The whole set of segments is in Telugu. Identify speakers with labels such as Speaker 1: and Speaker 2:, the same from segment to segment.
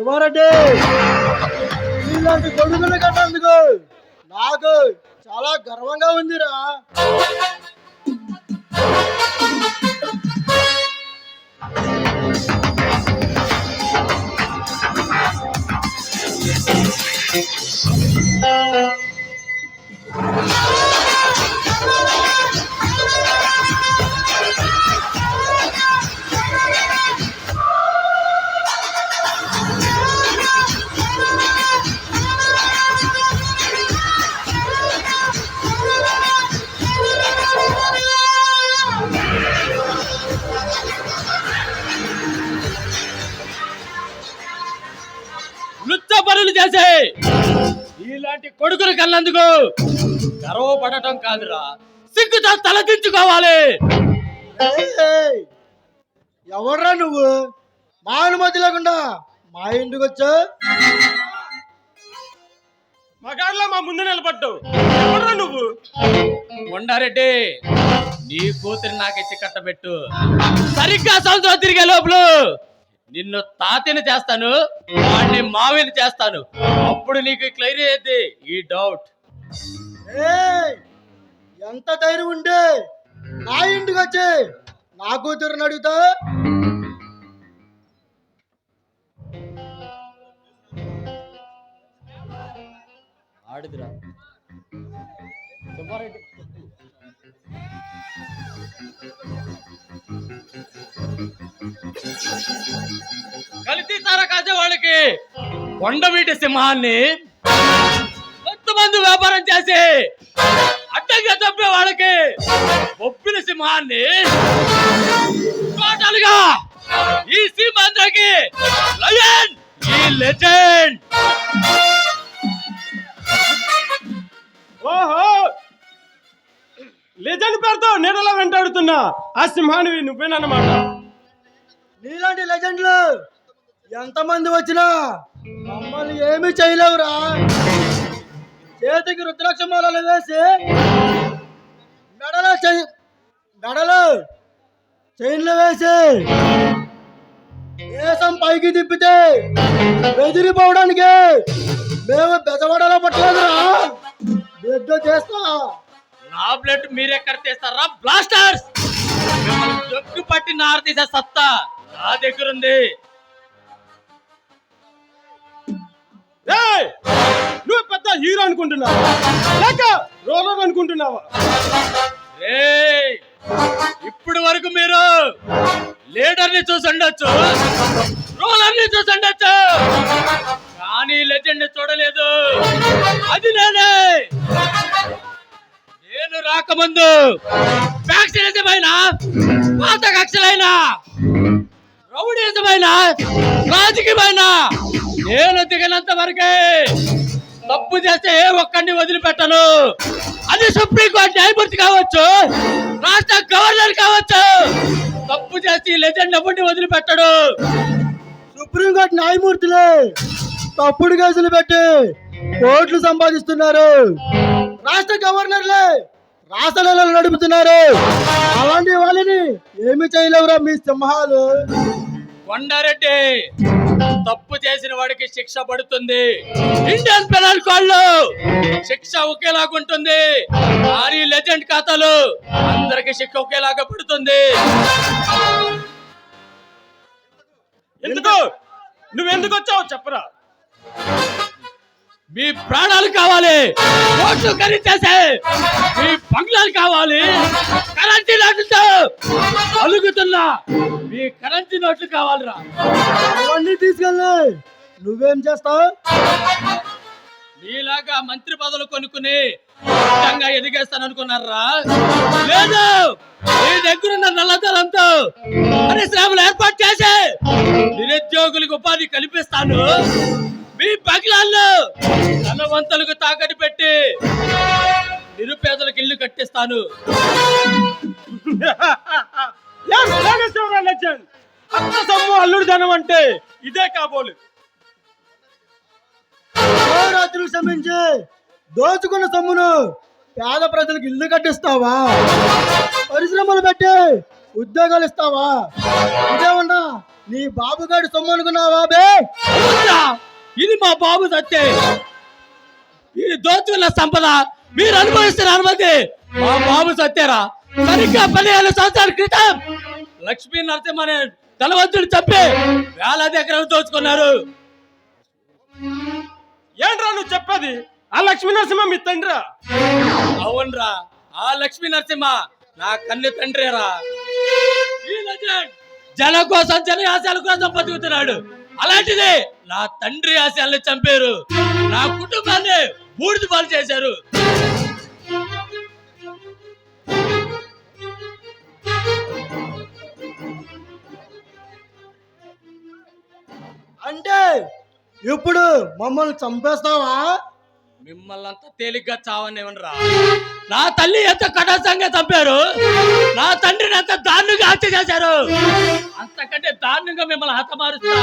Speaker 1: శివారెడ్డి ఇలాంటి కొడుకులు కన్నందుకు నాకు చాలా గర్వంగా ఉందిరా
Speaker 2: Thank you. ఇలాంటి కొడుకులు కన్నందుకు గర్వపడటం కాదురా. సిగ్గుతో తలదించుకోవాలి!
Speaker 1: ఎవర్రా నువ్వు? మా అనుమతి లేకుండా మా ఇంటికి వచ్చా?
Speaker 3: మగాళ్ళ మా ముందు నిలబడ్డావు నువ్వు?
Speaker 2: కొండారెడ్డి నీ కూతురు నాకిచ్చి కట్టబెట్టు. సరిగ్గా సంవత్సరం తిరిగే లోపల నిన్ను తాతని చేస్తాను వాడిని మావిని చేస్తాను. అప్పుడు నీకు క్లియర్ అయ్యేది ఈ డౌట్.
Speaker 1: ఎంత ధైర్యం ఉండే? నా ఇంటికి వచ్చి నా కూతురుని అడుగుతా
Speaker 2: ఆడిదిరా. సుబ్బారెడ్డి. కలిసి సారా వాళ్ళకి. కొండవీటి సింహాన్ని కొంతమంది వ్యాపారం చేసి అడ్డంగా చంపే వాళ్ళకి ఒప్పిన సింహాన్ని టోటల్గా ఈ సింహాంధ్రకి లయన్ ఈ లెజెండ్.
Speaker 3: ఓహో! లెజెండ్ పేరుతో నీడలో వెంటాడుతున్నా ఆ సింహానివి నువ్వేనన్నమాట.
Speaker 1: నీలాంటి లెజెండ్లు ఎంతమంది వచ్చినా మమ్మల్ని ఏమీ చేయలేవురా. చేతికి రుద్రాక్ష మాలలు వేసి మెడలో చెయ్యి మెడలో చైన్లు వేసి దేశం పైకి తిప్పితే బెదిరిపోవడానికి మేము బెదవడలో పట్టలేదురా. బిడ్డ చేస్తా.
Speaker 2: నా బ్లడ్ మీరెక్కడ తీస్తారా బ్లాస్టర్స్? దొక్కు పట్టి నార తీసే సత్తా నా దగ్గర ఉంది!
Speaker 3: నువ్వు పెద్ద హీరో అనుకుంటున్నావా? లేక రోలర్ అనుకుంటున్నావా?
Speaker 2: ఇప్పుడు వరకు మీరు లీడర్ని చూసి ఉండొచ్చు రోలర్ని చూసి ఉండొచ్చు. కానీ లెజెండ్ చూడలేదు. అది నేను. రాకముందు ఫ్యాక్టరీజమైన పాత కక్షలైన? రౌడీజమైన రాజకీయమైన? నేను దిగినంత వరకే తప్పు చేస్తే ఏ ఒక్కడిని వదిలిపెట్టను. అది సుప్రీంకోర్టు న్యాయమూర్తి కావచ్చు రాష్ట్ర గవర్నర్ కావచ్చు. తప్పు చేసి లెజెండ్ ఎవరిని వదిలిపెట్టడు?
Speaker 1: సుప్రీంకోర్టు న్యాయమూర్తులే తప్పుడు కేసులు పెట్టి కోట్లు సంపాదిస్తున్నారు. రాష్ట్ర గవర్నర్లే రాష్ట్రాలలో నడుపుతున్నారు. అలాంటి వాళ్ళని ఏమి చేయలేవురా మీ సింహాలు?
Speaker 2: కొండారెడ్డి తప్పు చేసిన వాడికి శిక్ష పడుతుంది. ఇండియన్ పెనల్ కోడ్ శిక్ష ఒకేలాగా ఉంటుంది. భారీ లెజెండ్ ఖాతాలు అందరికి శిక్ష ఒకేలాగా పడుతుంది.
Speaker 3: ఎందుకు? నువ్వెందుకు వచ్చావు చెప్పరా.
Speaker 2: మీ ప్రాణాలు కావాలి. ఓట్లు ఖరీచేసే మీ బంగ్లాలు కావాలి. కరెన్సీ నోట్లతో అలుగుతున్నా మీ కరెన్సీ నోట్లు కావాలిరా.
Speaker 1: అవన్నీ తీసుకెళ్ళి. నువ్వేం చేస్తావు?
Speaker 2: మీలాగా మంత్రి పదవులు కొనుక్కుని అడ్డంగా ఎదిగేస్తాను అనుకున్నారా లేదు. మీ దగ్గరున్న నల్లధనంతో పరిశ్రమలు ఏర్పాటు చేసి నిరుద్యోగులకు ఉపాధి కల్పిస్తాను. మీ బగ్లాల్లో ధనవంతులకు తాకట్టు పెట్టి నిరుపేదలకు ఇల్లు కట్టిస్తాను.
Speaker 3: అత్త సొమ్ము అల్లుడు ధనం అంటే ఇదే కాబోలు.
Speaker 1: రాత్రులు శ్రమించి దోచుకున్న సొమ్మును పేద ప్రజలకు ఇల్లు కట్టిస్తావా? పరిశ్రమలు పెట్టి ఉద్యోగాలు ఇస్తావా? ఇదేమన్నా
Speaker 4: నీ బాబుగాడి సొమ్ము అనుకున్నావా బే?
Speaker 2: ఇది మా బాబు సత్తే. ఇది దోచుకున్న సంపద. మీరు అనుభవిస్తున్న అనుమతి మా బాబు సత్యారా సరిగ్గా పదిహేను సంవత్సరాల క్రితం లక్ష్మీ నరసింహ అనే ధనవంతుడు చెప్పి వేలాది ఎకరాలు దోచుకున్నారు.
Speaker 5: ఏంట్రా నువ్వు చెప్పేది? ఆ లక్ష్మీ నరసింహ మీ తండ్రా?
Speaker 2: అవునరా ఆ లక్ష్మీ నరసింహ నా కన్ను తండ్రేరా. జనం కోసం జన ఆశయాల కోసం బతుకుతున్నాడు. అలాంటిది నా తండ్రి ఆశయాలను చంపారు. నా కుటుంబాన్ని బూడిద పాలు చేశారు.
Speaker 4: అంటే ఇప్పుడు మమ్మల్ని చంపేస్తావా?
Speaker 2: మిమ్మల్ని అంత తేలిగ్గా చావనివ్వనరా నా తల్లి ఎంత కఠోరంగా చంపారు? నా తండ్రిని ఎంత దారుణంగా హత్య చేశారు? అంతకంటే దారుణంగా మిమ్మల్ని హతమారుస్తా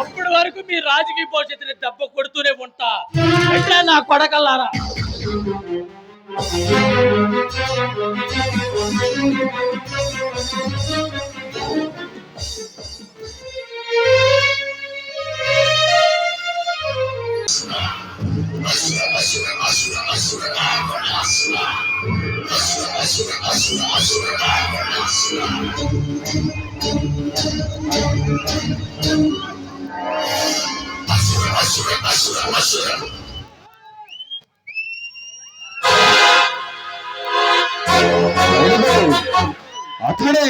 Speaker 2: అప్పటి వరకు మీ రాజకీయ భవిష్యత్తుని దెబ్బ కొడుతూనే ఉంటా. ఎట్లా నా కొడకల్లారా?
Speaker 6: అతడే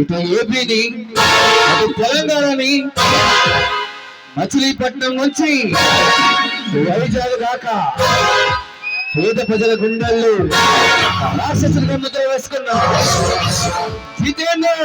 Speaker 6: ఇటు ఏపీని అటు తెలంగాణని మచిలీపట్నం నుంచి వైజాగ్ దాకా పేద ప్రజల గుండెల్లో రాక్షసులుగా ముద్ర వేసుకున్నాం Jitender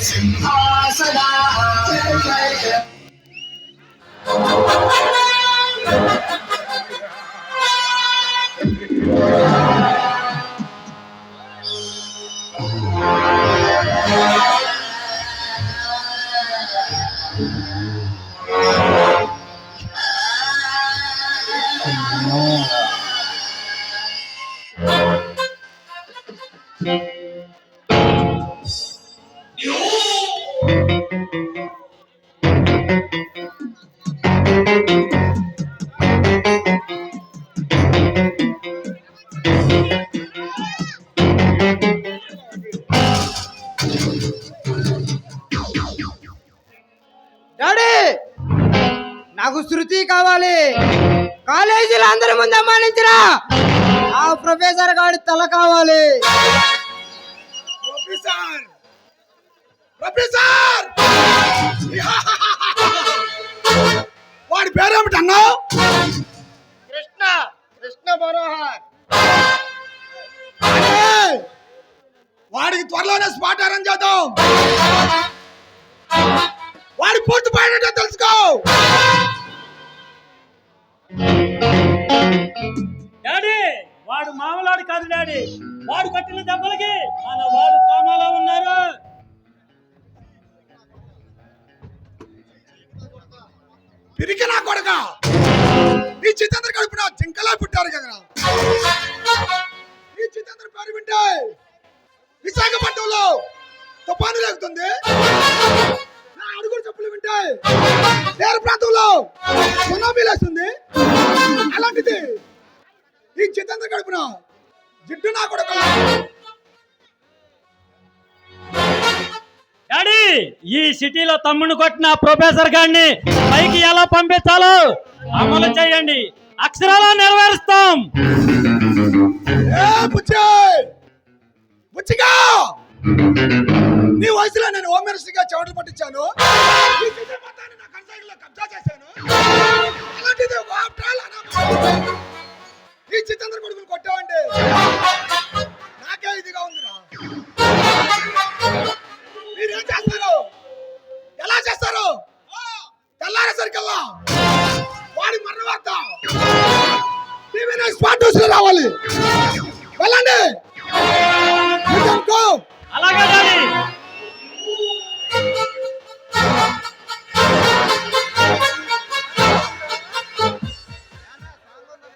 Speaker 7: it's impossible. oh.
Speaker 4: Daddy! నాకు శృతి కావాలి. కాలేజీలో అందరి ముందు అమ్మానించరా. ఆ ప్రొఫెసర్ గారి తల కావాలి.
Speaker 6: ప్రొఫెసర్! ప్రొఫెసర్! వాడి పేరేమిటన్నా
Speaker 4: కృష్ణ కృష్ణ మనోహర్.
Speaker 6: వాడికి త్వరలోనే స్పాట్ అరేంజ్ చేద్దాం. వాడి పూర్తి పోయినట్టే తెలుసుకో.
Speaker 5: డాడీ వాడు మామలాడు కాదు డాడీ. వాడు కట్టిన దెబ్బలకి మన వాడు కోమాలో ఉన్నారు.
Speaker 6: పిరికి నా కొడక. నీ చిత్తందరు గారు ఇప్పుడు జింకలా పుట్టారు కదరా నీ చిత్తందరు పేరు వింటే విశాఖపట్నంలో తుఫాను లేకుతుంది. నా అడుగుడు చెప్పులు వింటే తీర ప్రాంతంలో సునామీ లేస్తుంది. అలాంటిది ఈ చిత్తందరు గడుపున జిడ్డు నా కొడక.
Speaker 5: డాడీ ఈ సిటీలో తమ్ముడు కొట్టిన ప్రొఫెసర్ గారిని పైకి ఎలా పంపించాలో అమలు చేయండి. అక్షరాలా నెరవేరుస్తాం.
Speaker 6: ఏ బుచ్చిగా నీ వయసులో నేను హోమ్ మినిస్టర్గా చెవటలు పట్టించాను. ఈ సిటీ కొట్టావంటే నాకే ఇదిగా ఉందిరా. వాడి